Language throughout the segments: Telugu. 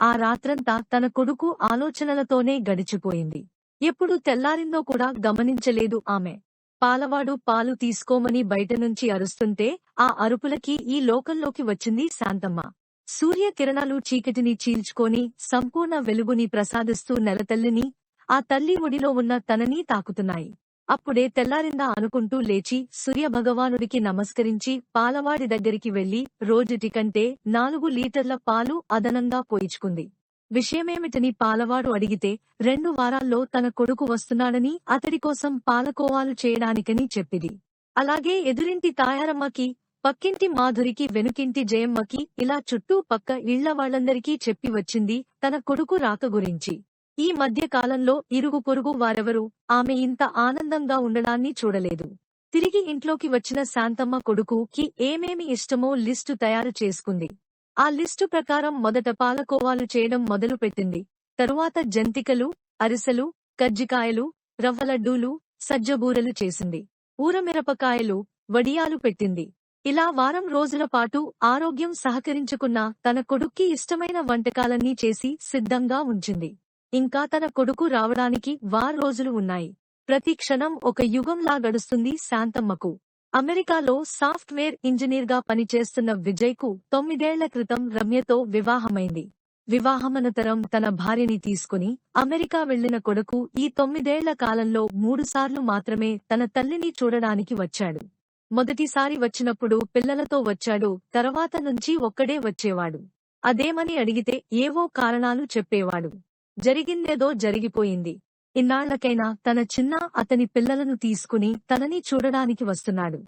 ఆ రాత్రంతా తన కొడుకు ఆలోచనలతోనే గడిచిపోయింది. ఎప్పుడు తెల్లారిందో కూడా గమనించలేదు ఆమె. పాలవాడు పాలు తీసుకోమని బయటనుంచి అరుస్తుంటే ఆ అరుపులకి ఈ లోకంలోకి వచ్చింది శాంతమ్మ. సూర్యకిరణాలు చీకటిని చీల్చుకొని సంపూర్ణ వెలుగుని ప్రసాదిస్తూ నెలతల్లిని ఆ తల్లి ఒడిలో ఉన్న తనని తాకుతున్నాయి. అప్పుడే తెల్లారిందా అనుకుంటూ లేచి సూర్యభగవానుడికి నమస్కరించి పాలవాడి దగ్గరికి వెళ్ళి రోజుటికంటే నాలుగు లీటర్ల పాలు అదనంగా పోయిచుకుంది. విషయమేమిటని పాలవాడు అడిగితే రెండు వారాల్లో తన కొడుకు వస్తున్నాడని అతడి కోసం పాలకోవాలు చేయడానికని చెప్పిది. అలాగే ఎదురింటి తాయారమ్మకి పక్కింటి మాధురికి వెనుకింటి జయమ్మకి ఇలా చుట్టూ పక్క ఇళ్ళ వాళ్ళందరికీ చెప్పి వచ్చింది తన కొడుకు రాక గురించి. ఈ మధ్య కాలంలో ఇరుగు పొరుగు వారెవరూ? ఆమె ఇంత ఆనందంగా ఉండడాన్ని చూడలేదు. తిరిగి ఇంట్లోకి వచ్చిన శాంతమ్మ కొడుకుకి ఏమేమి ఇష్టమో లిస్టు తయారు చేసుకుంది. ఆ లిస్టు ప్రకారం మొదట పాలకోవాలు చేయడం మొదలుపెట్టింది తరువాత జంతికలు అరిసెలు కజ్జికాయలు రవ్వలడ్డూలు సజ్జబూరలు చేసింది. ఊరమిరపకాయలు వడియాలు పెట్టింది. ఇలా వారం రోజుల పాటు ఆరోగ్యం సహకరించుకున్న తన కొడుక్కి ఇష్టమైన వంటకాలన్నీ చేసి సిద్ధంగా ఉంచింది. ఇంకా తన కొడుకు రావడానికి వారం రోజులు ఉన్నాయి. ప్రతి క్షణం ఒక యుగంలా గడుస్తుంది శాంతమ్మకు. అమెరికాలో సాఫ్ట్వేర్ ఇంజనీర్గా పనిచేస్తున్న విజయ్కు తొమ్మిదేళ్ళ క్రితం రమ్యతో వివాహమైంది. వివాహమనంతరం తన భార్యని తీసుకుని అమెరికా వెళ్ళిన కొడుకు ఈ తొమ్మిదేళ్ళ కాలంలో మూడుసార్లు మాత్రమే తన తల్లిని చూడడానికి వచ్చాడు. మొదటిసారి వచ్చినప్పుడు పిల్లలతో వచ్చాడు తర్వాత నుంచి ఒక్కడే వచ్చేవాడు. అదేమని అడిగితే ఏవో కారణాలు చెప్పేవాడు. జరిగిందేదో జరిగిపోయింది. ఇన్నాళ్ళకైనా తన చిన్న అతని పిల్లలను తీసుకుని తనని చూడడానికి వస్తున్నాడు.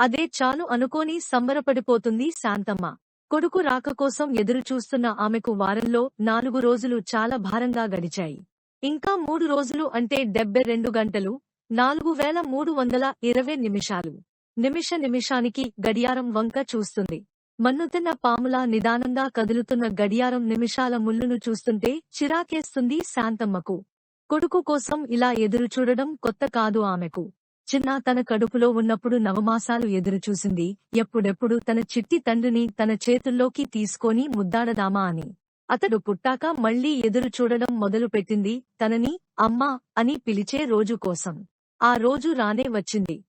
అదే చాలు అనుకోని సంబరపడిపోతుంది శాంతమ్మ. కొడుకు రాక కోసం ఎదురుచూస్తున్న ఆమెకు వారంలో నాలుగు రోజులు చాలా భారంగా గడిచాయి. ఇంకా మూడు రోజులు అంటే డెబ్బై రెండు గంటలు నాలుగు వేల మూడు వందల ఇరవై నిమిషాలు. నిమిష నిమిషానికి గడియారం వంక చూస్తుంది. మన్నుతున్న పాములా నిదానంగా కదులుతున్న గడియారం నిమిషాల ముళ్ళును చూస్తుంటే చిరాకేస్తుంది శాంతమ్మకు. కొడుకు కోసం ఇలా ఎదురుచూడడం కొత్త కాదు ఆమెకు. చిన్న తన కడుపులో ఉన్నప్పుడు నవమాసాలు ఎదురుచూసింది. ఎప్పుడెప్పుడు తన చిట్టి తండ్రిని తన చేతుల్లోకి తీసుకొని ముద్దాడదామా అని. అతడు పుట్టాక మళ్ళీ ఎదురుచూడడం మొదలుపెట్టింది తనని అమ్మా అని పిలిచే రోజు కోసం. ఆ రోజు రానే వచ్చింది.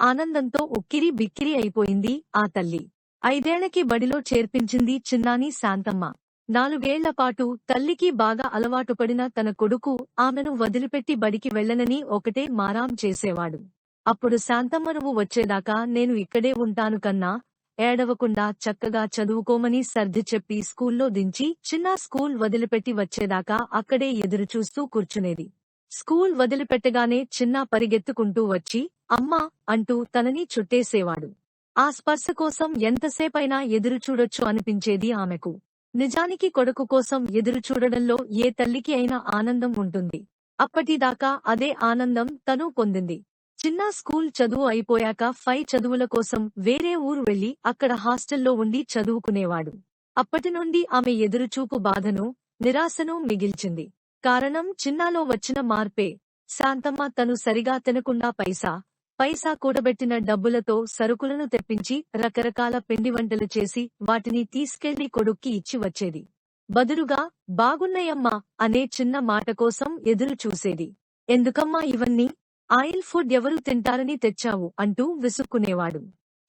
ఆనందంతో ఉక్కిరి బిక్కిరి అయిపోయింది ఆ తల్లి. ఐదేళ్ళకి బడిలో చేర్పించింది చిన్నాని శాంతమ్మ. నాలుగేళ్ళపాటు తల్లికి బాగా అలవాటుపడిన తన కొడుకు ఆమెను వదిలిపెట్టి బడికి వెళ్ళనని ఒకటే మారాం చేసేవాడు. అప్పుడు శాంతమ్మ నువ్వు వచ్చేదాకా నేను ఇక్కడే ఉంటాను కన్నా ఏడవకుండా చక్కగా చదువుకోమని సర్ది చెప్పి స్కూల్లో దించి చిన్న స్కూల్ వదిలిపెట్టి వచ్చేదాకా అక్కడే ఎదురుచూస్తూ కూర్చునేది. స్కూల్ వదిలిపెట్టగానే చిన్న పరిగెత్తుకుంటూ వచ్చి అమ్మా అంటూ తనని చుట్టేసేవాడు. ఆ స్పర్శ కోసం ఎంతసేపైనా ఎదురుచూడొచ్చు అనిపించేది ఆమెకు. నిజానికి కొడుకు కోసం ఎదురు చూడడంలో ఏ తల్లికి అయినా ఆనందం ఉంటుంది. అప్పటిదాకా అదే ఆనందం తను పొందింది. చిన్న స్కూల్ చదువు అయిపోయాక ఫై చదువుల కోసం వేరే ఊరు వెళ్ళి అక్కడ హాస్టల్లో ఉండి చదువుకునేవాడు. అప్పటి నుండి ఆమె ఎదురుచూపు బాధను నిరాశను మిగిల్చింది. కారణం చిన్నాలో వచ్చిన మార్పే. శాంతమ్మ తను సరిగా తినకుండా పైసా పైసా కూడబెట్టిన డబ్బులతో సరుకులను తెప్పించి రకరకాల పిండి వంటలు చేసి వాటిని తీసుకెళ్ళి కొడుక్కి ఇచ్చి వచ్చేది. బదులుగా బాగున్నాయమ్మా అనే చిన్న మాట కోసం ఎదురు చూసేది. ఎందుకమ్మా ఇవన్నీ? ఆయిల్ ఫుడ్ ఎవరు తింటారని తెచ్చావు అంటూ విసుక్కునేవాడు.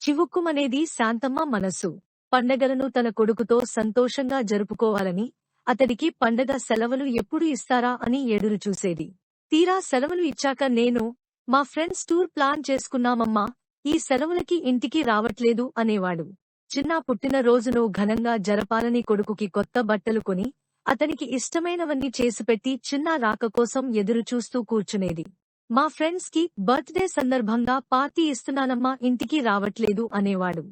చివుక్కుమనేది శాంతమ్మ మనస్సు. పండగలను తన కొడుకుతో సంతోషంగా జరుపుకోవాలని అతడికి పండగ సెలవులు ఎప్పుడు ఇస్తారా అని ఎదురు చూసేది. తీరా సెలవులు ఇచ్చాక నేను మా ఫ్రెండ్స్ టూర్ ప్లాన్ చేసుకున్నామమ్మా ఈ సెలవులకి ఇంటికి రావట్లేదు అనేవాడు. చిన్న పుట్టినరోజును ఘనంగా జరపాలని కొడుకుకి కొత్త బట్టలు కొని అతనికి ఇష్టమైనవన్నీ చేసిపెట్టి చిన్న రాక కోసం ఎదురుచూస్తూ కూర్చునేది. మా ఫ్రెండ్స్కి బర్త్డే సందర్భంగా పార్టీ ఇస్తున్నానమ్మా ఇంటికి రావట్లేదు అనేవాడు.